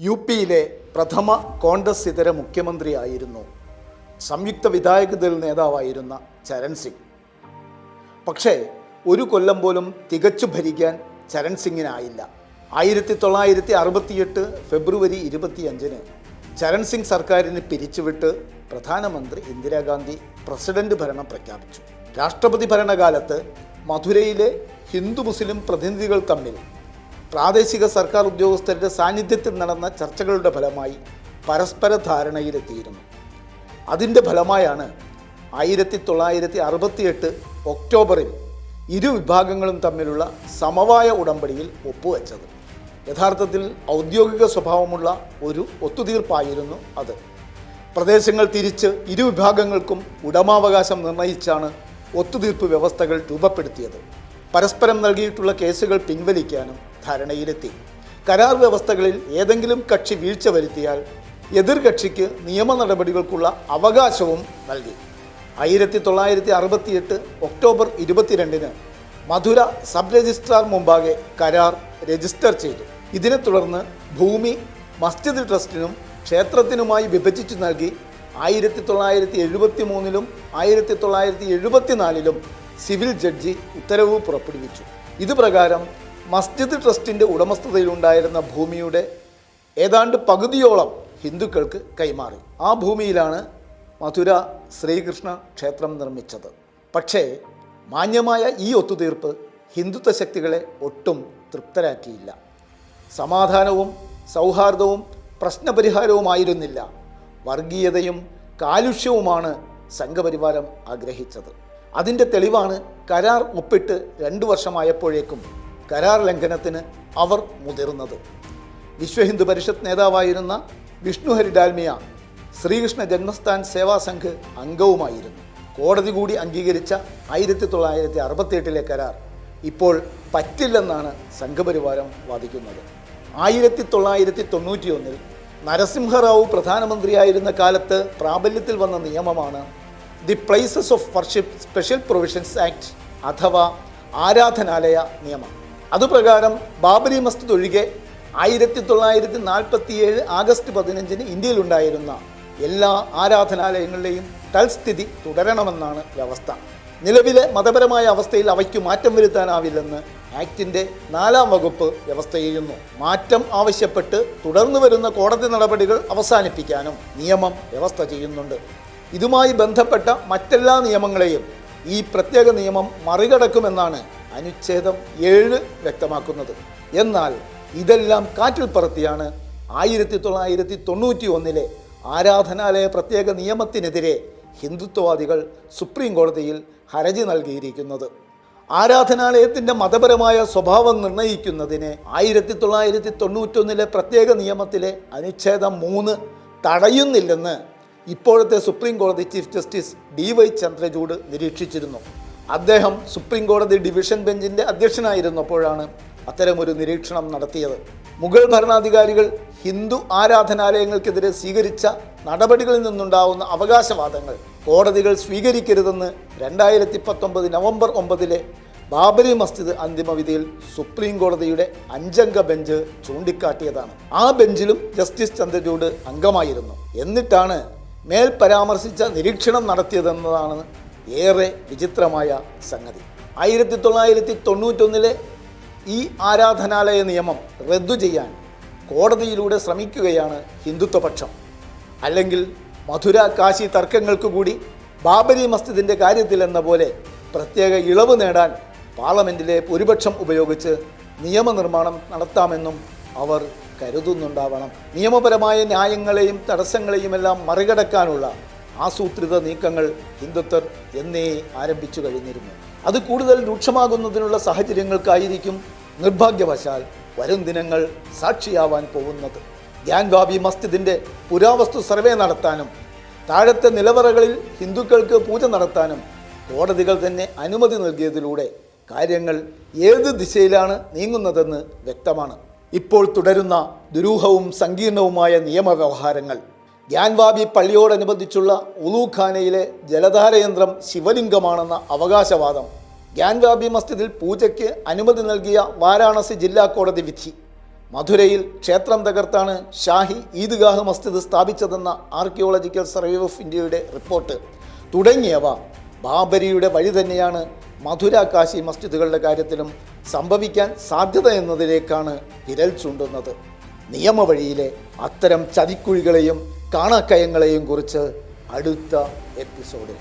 U പിയിലെ പ്രഥമ കോൺഗ്രസ് ഇതര മുഖ്യമന്ത്രിയായിരുന്നു. സംയുക്ത വിധായക ദൾ നേതാവായിരുന്ന ചരൺ സിംഗ്. പക്ഷേ ഒരു കൊല്ലം പോലും തികച്ചു ഭരിക്കാൻ ചരൺ സിംഗിനായില്ല. ആയിരത്തി തൊള്ളായിരത്തി അറുപത്തിയെട്ട് ഫെബ്രുവരി ഇരുപത്തിയഞ്ചിന് ചരൺ സിംഗ് സർക്കാരിന് പിരിച്ചുവിട്ട് പ്രധാനമന്ത്രി ഇന്ദിരാഗാന്ധി പ്രസിഡന്റ് ഭരണം പ്രഖ്യാപിച്ചു. രാഷ്ട്രപതി ഭരണകാലത്ത് മധുരയിലെ ഹിന്ദു മുസ്ലിം പ്രതിനിധികൾ തമ്മിൽ പ്രാദേശിക സർക്കാർ ഉദ്യോഗസ്ഥരുടെ സാന്നിധ്യത്തിൽ നടന്ന ചർച്ചകളുടെ ഫലമായി പരസ്പര ധാരണയിലെത്തിയിരുന്നു. അതിന്റെ ഫലമായാണ് ആയിരത്തി തൊള്ളായിരത്തി അറുപത്തിയെട്ട് ഒക്ടോബറിൽ ഇരു വിഭാഗങ്ങളും തമ്മിലുള്ള സമവായ ഉടമ്പടിയിൽ ഒപ്പുവെച്ചത്. യഥാർത്ഥത്തിൽ ഔദ്യോഗിക സ്വഭാവമുള്ള ഒരു ഒത്തുതീർപ്പായിരുന്നു അത്. പ്രദേശങ്ങൾ തിരിച്ച് ഇരു വിഭാഗങ്ങൾക്കും ഉടമാവകാശം നിർണയിച്ചാണ് ഒത്തുതീർപ്പ് വ്യവസ്ഥകൾ രൂപപ്പെടുത്തിയത്. പരസ്പരം നൽകിയിട്ടുള്ള കേസുകൾ പിൻവലിക്കാനും ധാരണയിലെത്തി. കരാർ വ്യവസ്ഥകളിൽ ഏതെങ്കിലും കക്ഷി വീഴ്ച വരുത്തിയാൽ എതിർകക്ഷിക്ക് നിയമ നടപടികൾക്കുള്ള അവകാശവും നൽകി. ആയിരത്തി തൊള്ളായിരത്തി അറുപത്തിയെട്ട് ഒക്ടോബർ ഇരുപത്തിരണ്ടിന് മധുര സബ് രജിസ്ട്രാർ മുമ്പാകെ കരാർ രജിസ്റ്റർ ചെയ്തു. ഇതിനെ തുടർന്ന് ഭൂമി മസ്ജിദ് ട്രസ്റ്റിനും ക്ഷേത്രത്തിനുമായി വിഭജിച്ചു നൽകി. ആയിരത്തി തൊള്ളായിരത്തി എഴുപത്തി മൂന്നിലും ആയിരത്തി തൊള്ളായിരത്തി എഴുപത്തിനാലിലും സിവിൽ ജഡ്ജി ഉത്തരവ് പുറപ്പെടുവിച്ചു. ഇത് പ്രകാരം മസ്ജിദ് ട്രസ്റ്റിന്റെ ഉടമസ്ഥതയിലുണ്ടായിരുന്ന ഭൂമിയുടെ ഏതാണ്ട് പകുതിയോളം ഹിന്ദുക്കൾക്ക് കൈമാറി. ആ ഭൂമിയിലാണ് മധുര ശ്രീകൃഷ്ണ ക്ഷേത്രം നിർമ്മിച്ചത്. പക്ഷേ മാന്യമായ ഈ ഒത്തുതീർപ്പ് ഹിന്ദുത്വ ശക്തികളെ ഒട്ടും തൃപ്തരാക്കിയില്ല. സമാധാനവും സൗഹാർദ്ദവും പ്രശ്നപരിഹാരവുമായിരുന്നില്ല. വർഗീയതയും കാലുഷ്യവുമാണ് സംഘപരിവാരം ആഗ്രഹിച്ചത്. അതിന്റെ തെളിവാണ് കരാർ ഒപ്പിട്ട് രണ്ടു വർഷമായപ്പോഴേക്കും കരാർ ലംഘനത്തിന് അവർ മുതിർന്നത്. വിശ്വഹിന്ദു പരിഷത്ത് നേതാവായിരുന്ന വിഷ്ണു ഡാൽമിയ ശ്രീകൃഷ്ണ ജന്മസ്ഥാൻ സേവാ സംഘ് അംഗവുമായിരുന്നു. കോടതി കൂടി അംഗീകരിച്ച ആയിരത്തി തൊള്ളായിരത്തി അറുപത്തിയെട്ടിലെ കരാർ ഇപ്പോൾ പറ്റില്ലെന്നാണ് സംഘപരിവാരം വാദിക്കുന്നത്. ആയിരത്തി തൊള്ളായിരത്തി തൊണ്ണൂറ്റിയൊന്നിൽ നരസിംഹറാവു പ്രധാനമന്ത്രിയായിരുന്ന കാലത്ത് പ്രാബല്യത്തിൽ വന്ന നിയമമാണ് the places of worship special provisions act അഥവാ ആരാധനാലയ നിയമം. അതുപ്രകാരം ബാബരി മസ്ജിദ് ഒഴികെ ആയിരത്തി തൊള്ളായിരത്തി നാൽപ്പത്തിയേഴ് ആഗസ്റ്റ് പതിനഞ്ചിന് ഇന്ത്യയിലുണ്ടായിരുന്ന എല്ലാ ആരാധനാലയങ്ങളുടെയും തൽസ്ഥിതി തുടരണമെന്നാണ് വ്യവസ്ഥ. നിലവിലെ മതപരമായ അവസ്ഥയിൽ അവയ്ക്ക് മാറ്റം വരുത്താനാവില്ലെന്ന് ആക്ടിന്റെ നാലാം വകുപ്പ് വ്യവസ്ഥ ചെയ്യുന്നു മാറ്റം ആവശ്യപ്പെട്ട് തുടർന്നു വരുന്ന കോടതി നടപടികൾ അവസാനിപ്പിക്കാനും നിയമം വ്യവസ്ഥ ചെയ്യുന്നുണ്ട്. ഇതുമായി ബന്ധപ്പെട്ട മറ്റെല്ലാ നിയമങ്ങളെയും ഈ പ്രത്യേക നിയമം മറികടക്കുമെന്നാണ് അനുച്ഛേദം ഏഴ് വ്യക്തമാക്കുന്നത്. എന്നാൽ ഇതെല്ലാം കാറ്റിൽ പറത്തിയാണ് ആയിരത്തി തൊള്ളായിരത്തി തൊണ്ണൂറ്റി ഒന്നിലെ ആരാധനാലയ പ്രത്യേക നിയമത്തിനെതിരെ ഹിന്ദുത്വവാദികൾ സുപ്രീം കോടതിയിൽ ഹർജി നൽകിയിരിക്കുന്നത്. ആരാധനാലയത്തിന്റെ മതപരമായ സ്വഭാവം നിർണയിക്കുന്നതിന് ആയിരത്തി തൊള്ളായിരത്തി തൊണ്ണൂറ്റൊന്നിലെ പ്രത്യേക നിയമത്തിലെ അനുച്ഛേദം മൂന്ന് തടയുന്നില്ലെന്ന് ഇപ്പോഴത്തെ സുപ്രീം കോടതി chief justice D Y Chandrachud നിരീക്ഷിച്ചിരുന്നു. അദ്ദേഹം സുപ്രീം കോടതി ഡിവിഷൻ ബെഞ്ചിന്റെ അധ്യക്ഷനായിരുന്നപ്പോഴാണ് അത്തരമൊരു നിരീക്ഷണം നടത്തിയത്. മുഗൾ ഭരണാധികാരികൾ ഹിന്ദു ആരാധനാലയങ്ങൾക്കെതിരെ സ്വീകരിച്ച നടപടികളിൽ നിന്നുണ്ടാവുന്ന അവകാശവാദങ്ങൾ കോടതികൾ സ്വീകരിക്കരുതെന്ന് രണ്ടായിരത്തി പത്തൊമ്പത് നവംബർ ഒമ്പതിലെ ബാബരി മസ്ജിദ് അന്തിമവിധിയിൽ സുപ്രീം കോടതിയുടെ അഞ്ചംഗ ബെഞ്ച് ചൂണ്ടിക്കാട്ടിയതാണ്. ആ ബെഞ്ചിലും ജസ്റ്റിസ് ചന്ദ്രചൂഡ് അംഗമായിരുന്നു. എന്നിട്ടാണ് മേൽ പരാമർശിച്ച നിരീക്ഷണം നടത്തിയതെന്നതാണ് ഏറെ വിചിത്രമായ സംഗതി. ആയിരത്തി തൊള്ളായിരത്തി തൊണ്ണൂറ്റൊന്നിലെ ഈ ആരാധനാലയ നിയമം റദ്ദു ചെയ്യാൻ കോടതിയിലൂടെ ശ്രമിക്കുകയാണ് ഹിന്ദുത്വപക്ഷം. അല്ലെങ്കിൽ മധുര കാശി തർക്കങ്ങൾക്ക് കൂടി ബാബരി മസ്ജിദിന്റെ കാര്യത്തിലെന്ന പോലെ പ്രത്യേക ഇളവ് നേടാൻ പാർലമെന്റിലെ ഭൂരിപക്ഷം ഉപയോഗിച്ച് നിയമനിർമ്മാണം നടത്താമെന്നും അവർ കരുതുന്നുണ്ടാവണം. നിയമപരമായ ന്യായങ്ങളെയും തടസ്സങ്ങളെയുമെല്ലാം മറികടക്കാനുള്ള ആസൂത്രിത നീക്കങ്ങൾ ഹിന്ദുത്വർ എന്നേ ആരംഭിച്ചു കഴിഞ്ഞിരുന്നു. അത് കൂടുതൽ രൂക്ഷമാകുന്നതിനുള്ള സാഹചര്യങ്ങൾക്കായിരിക്കും നിർഭാഗ്യവശാൽ വരും ദിനങ്ങൾ സാക്ഷിയാവാൻ പോകുന്നത്. ഗ്യാൻവാബി മസ്ജിദിന്റെ പുരാവസ്തു സർവേ നടത്താനും താഴത്തെ നിലവറകളിൽ ഹിന്ദുക്കൾക്ക് പൂജ നടത്താനും കോടതികൾ തന്നെ അനുമതി നൽകിയതിലൂടെ കാര്യങ്ങൾ ഏത് ദിശയിലാണ് നീങ്ങുന്നതെന്ന് വ്യക്തമാണ്. ഇപ്പോൾ തുടരുന്ന ദുരൂഹവും സങ്കീർണവുമായ നിയമവ്യവഹാരങ്ങൾ ഗ്യാൻവാബി പള്ളിയോടനുബന്ധിച്ചുള്ള ഉലൂഖാനയിലെ ജലധാരയന്ത്രം ശിവലിംഗമാണെന്ന അവകാശവാദം. ഗ്യാൻവാബി മസ്ജിദിൽ പൂജയ്ക്ക് അനുമതി നൽകിയ വാരാണസി ജില്ലാ കോടതി വിധി. മധുരയിൽ ക്ഷേത്രം തകർത്താണ് ഷാഹി ഈദ്ഗാഹ് മസ്ജിദ് സ്ഥാപിച്ചതെന്ന ആർക്കിയോളജിക്കൽ സർവേ ഓഫ് ഇന്ത്യയുടെ റിപ്പോർട്ട്. തുടങ്ങിയവ ബാബരിയുടെ വഴി തന്നെയാണ് മധുര കാശി മസ്ജിദുകളുടെ കാര്യത്തിലും സംഭവിക്കാൻ സാധ്യത എന്നതിലേക്കാണ് വിരൽ ചൂണ്ടുന്നത്. നിയമവഴിയിലെ അത്തരം ചതിക്കുഴികളെയും കാണാക്കയങ്ങളെയും കുറിച്ച് അടുത്ത എപ്പിസോഡിൽ.